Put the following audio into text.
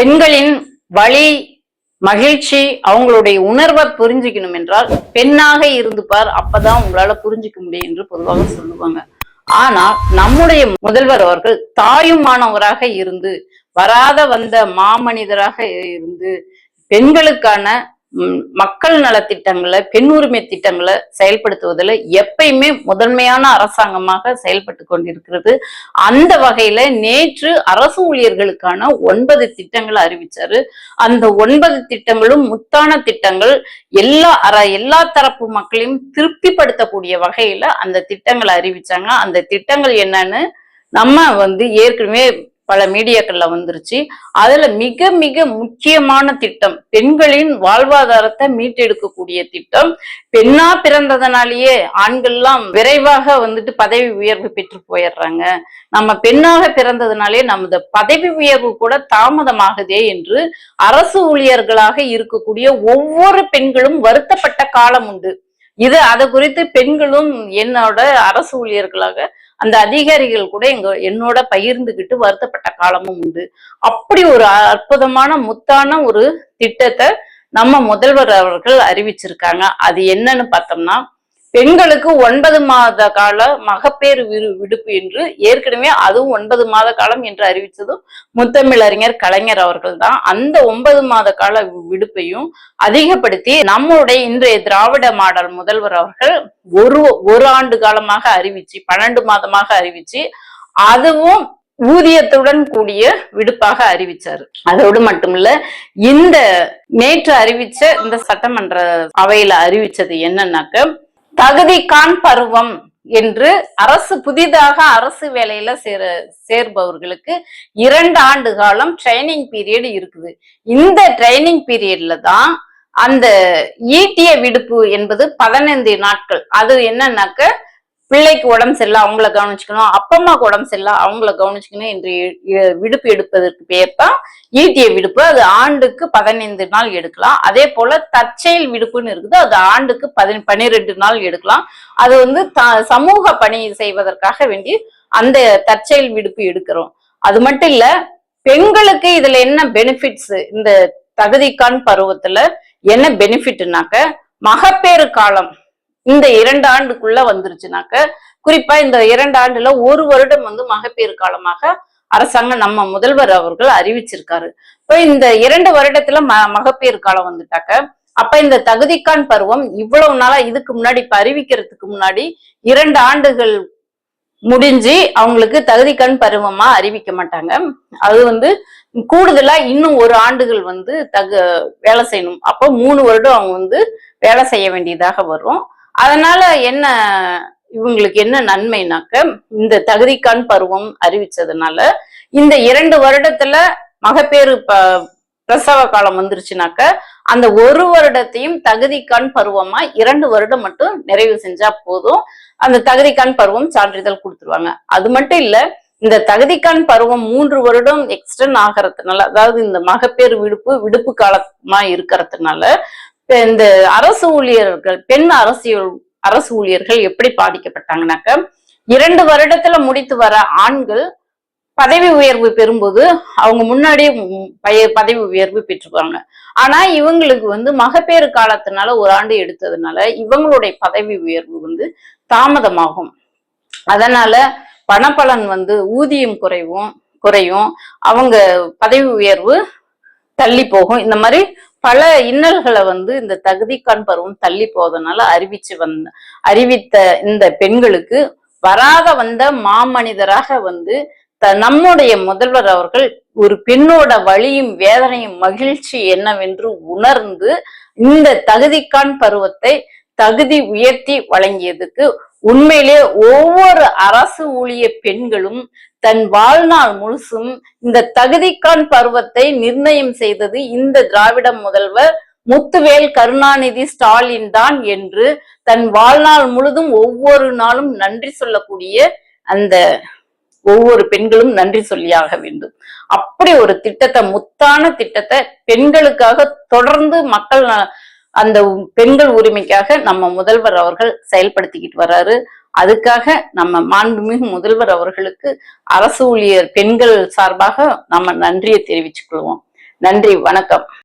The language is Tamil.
பெண்களின் வழி மகிழ்ச்சி அவங்களுடைய உணர்வை புரிஞ்சுக்கணும் என்றால் பெண்ணாக இருந்து பார் அப்பதான் உங்களால புரிஞ்சுக்க முடியும் என்று பொதுவாக சொல்லுவாங்க. ஆனால் நம்முடைய முதல்வர் அவர்கள் தாயுமானவராக இருந்து வராத வந்த மாமனிதராக இருந்து பெண்களுக்கான மக்கள் நலத்திட்டங்களை பெண் உரிமை திட்டங்களை செயல்படுத்துவதில் எப்பயுமே முதன்மையான அரசாங்கமாக செயல்பட்டு கொண்டிருக்கிறது. அந்த வகையில நேற்று அரசு ஊழியர்களுக்கான ஒன்பது திட்டங்களை அறிவிச்சாரு. அந்த ஒன்பது திட்டங்களும் முத்தான திட்டங்கள் எல்லா அர எல்லா தரப்பு மக்களையும் திருப்திப்படுத்தக்கூடிய வகையில அந்த திட்டங்களை அறிவிச்சாங்க. அந்த திட்டங்கள் என்னன்னு நம்ம வந்து ஏற்கனவே பல மீடியாக்கள்ல வந்துருச்சு. அதுல மிக மிக முக்கியமான திட்டம் பெண்களின் வாழ்வாதாரத்தை மீட்டெடுக்கக்கூடிய திட்டம் பெண்ணா பிறந்ததுனாலேயே ஆண்கள்லாம் விரைவாக வந்துட்டு பதவி உயர்வு பெற்று போயிடுறாங்க. நம்ம பெண்ணாக பிறந்ததுனாலே நமது பதவி உயர்வு கூட தாமதமாகுதே என்று அரசு ஊழியர்களாக இருக்கக்கூடிய ஒவ்வொரு பெண்களும் வருத்தப்பட்ட காலம் உண்டு. இது அது குறித்து பெண்களும் என்னோட அரசு ஊழியர்களாக அந்த அதிகாரிகள் கூட எங்க என்னோட பகிர்ந்துகிட்டு வருத்தப்பட்ட காலமும் உண்டு. அப்படி ஒரு அற்புதமான முத்தான ஒரு திட்டத்தை நம்ம முதல்வர் அவர்கள் அறிவிச்சிருக்காங்க. அது என்னன்னு பார்த்தோம்னா பெண்களுக்கு ஒன்பது மாத கால மகப்பேறு விரு விடுப்பு என்று ஏற்கனவே அதுவும் ஒன்பது மாத காலம் என்று அறிவித்ததும் முத்தமிழறிஞர் கலைஞர் அவர்கள் தான் அந்த ஒன்பது மாத கால விடுப்பையும் அதிகப்படுத்தி நம்முடைய இன்றைய திராவிட மாடல் முதல்வர் அவர்கள் ஒரு ஒரு ஆண்டு காலமாக அறிவிச்சு பன்னெண்டு மாதமாக அறிவிச்சு அதுவும் ஊதியத்துடன் கூடிய விடுப்பாக அறிவிச்சாரு. அதோடு மட்டுமில்ல இந்த நேற்று அறிவிச்ச இந்த சட்டமன்ற அவையில அறிவிச்சது என்னன்னாக்க தகுதிகான் பருவம் என்று அரசு புதிதாக அரசு வேலையில சேர சேர்பவர்களுக்கு இரண்டு ஆண்டு காலம் ட்ரைனிங் பீரியட் இருக்குது. இந்த ட்ரைனிங் பீரியட்ல தான் அந்த ஈட்டிய விடுப்பு என்பது பதினைந்து நாட்கள். அது என்னன்னாக்க பிள்ளைக்கு உடம்பு சரியில்லை அவங்கள கவனிச்சுக்கணும் அப்பா அம்மாவுக்கு உடம்பு சரியில்லை அவங்கள கவனிச்சுக்கணும் என்று விடுப்பு எடுப்பதற்கு பேர் தான் ஈட்டிய விடுப்பு. அது ஆண்டுக்கு பதினைந்து நாள் எடுக்கலாம். அதே போல தற்செயல் விடுப்புன்னு இருக்குது. அது ஆண்டுக்கு பதி பன்னிரெண்டு நாள் எடுக்கலாம். அது வந்து த சமூக பணி செய்வதற்காக வேண்டி அந்த தற்செயல் விடுப்பு எடுக்கிறோம். அது மட்டும் இல்ல பெண்களுக்கு இதுல என்ன பெனிஃபிட்ஸ் இந்த தகுதிக்கான் பருவத்துல என்ன பெனிஃபிட்னாக்க மகப்பேறு காலம் இந்த இரண்டு ஆண்டுக்குள்ள வந்துருச்சுனாக்க குறிப்பா இந்த இரண்டு ஆண்டுல ஒரு வருடம் வந்து மகப்பேறு காலமாக அரசாங்கம் நம்ம முதல்வர் அவர்கள் அறிவிச்சிருக்காரு. இப்போ இந்த இரண்டு வருடத்துல ம மகப்பேறு காலம் வந்துட்டாக்க அப்ப இந்த தகுதிக்கான் பருவம் இவ்வளவு நாளா இதுக்கு முன்னாடி இப்ப அறிவிக்கிறதுக்கு முன்னாடி இரண்டு ஆண்டுகள் முடிஞ்சு அவங்களுக்கு தகுதிக்கான் பருவமா அறிவிக்க மாட்டாங்க. அது வந்து கூடுதலா இன்னும் ஒரு ஆண்டுகள் வந்து தகு வேலை செய்யணும். அப்போ மூணு வருடம் அவங்க வந்து வேலை செய்ய வேண்டியதாக வரும். அதனால என்ன இவங்களுக்கு என்ன நன்மைனாக்க இந்த தகுதிக்கான் பருவம் அறிவிச்சதுனால இந்த இரண்டு வருடத்துல மகப்பேறு ப பிரசவ காலம் வந்துருச்சுனாக்க அந்த ஒரு வருடத்தையும் தகுதிக்கான் பருவமா இரண்டு வருடம் மட்டும் நிறைவு செஞ்சா போதும். அந்த தகுதிக்கான் பருவம் சான்றிதழ் கொடுத்துருவாங்க. அது மட்டும் இல்ல இந்த தகுதிக்கான் பருவம் மூன்று வருடம் எக்ஸ்டன் ஆகிறதுனால அதாவது இந்த மகப்பேறு விடுப்பு விடுப்பு காலமா இருக்கிறதுனால இந்த அரசு ஊழியர்கள் பெண் அரசியல் அரசு ஊழியர்கள் எப்படி பாதிக்கப்பட்டாங்கனாக்க இரண்டு வருடத்துல முடித்து வர ஆண்கள் பதவி உயர்வு பெறும்போது அவங்க முன்னாடியே பய- பதவி உயர்வு பெற்றுப்பாங்க ஆனா இவங்களுக்கு வந்து மகப்பேறு காலத்தினால ஒரு ஆண்டு எடுத்ததுனால இவங்களுடைய பதவி உயர்வு வந்து தாமதமாகும். அதனால பணப்பலன் வந்து ஊதியம் குறைவும் குறையும். அவங்க பதவி உயர்வு தள்ளி போகும். இந்த மாதிரி பல இன்னல்களை வந்து இந்த தகுதிக்கான் பருவம் தள்ளி போவதனால அறிவிச்சு வந்த அறிவித்த இந்த பெண்களுக்கு வராத வந்த மாமனிதராக வந்து த- நம்முடைய முதல்வர் அவர்கள் ஒரு பெண்ணோட வழியும் வேதனையும் மகிழ்ச்சி என்னவென்று உணர்ந்து இந்த தகுதிக்கான் பருவத்தை தகுதி உயர்த்தி வழங்கியதுக்கு உண்மையிலே ஒவ்வொரு அரசு ஊழிய பெண்களும் தன் வாழ்நாள் முழுசும் இந்த தகுதிக்கான் பருவத்தை நிர்ணயம் செய்தது இந்த திராவிட முதல்வர் முத்துவேல் கருணாநிதி ஸ்டாலின் தான் என்று தன் வாழ்நாள் முழுதும் ஒவ்வொரு நாளும் நன்றி சொல்லக்கூடிய அந்த ஒவ்வொரு பெண்களும் நன்றி சொல்லியாக வேண்டும். அப்படி ஒரு திட்டத்தை முத்தான திட்டத்தை பெண்களுக்காக தொடர்ந்து மக்கள் அந்த பெண்கள் உரிமைக்காக நம்ம முதல்வர் அவர்கள் செயல்படுத்திக்கிட்டு வர்றாரு அதுக்காக நம்ம மாண்புமிகு முதல்வர் அவர்களுக்கு அரசு ஊழியர் பெண்கள் சார்பாக நம்ம நன்றியை தெரிவிச்சுக்கொள்வோம் நன்றி வணக்கம்.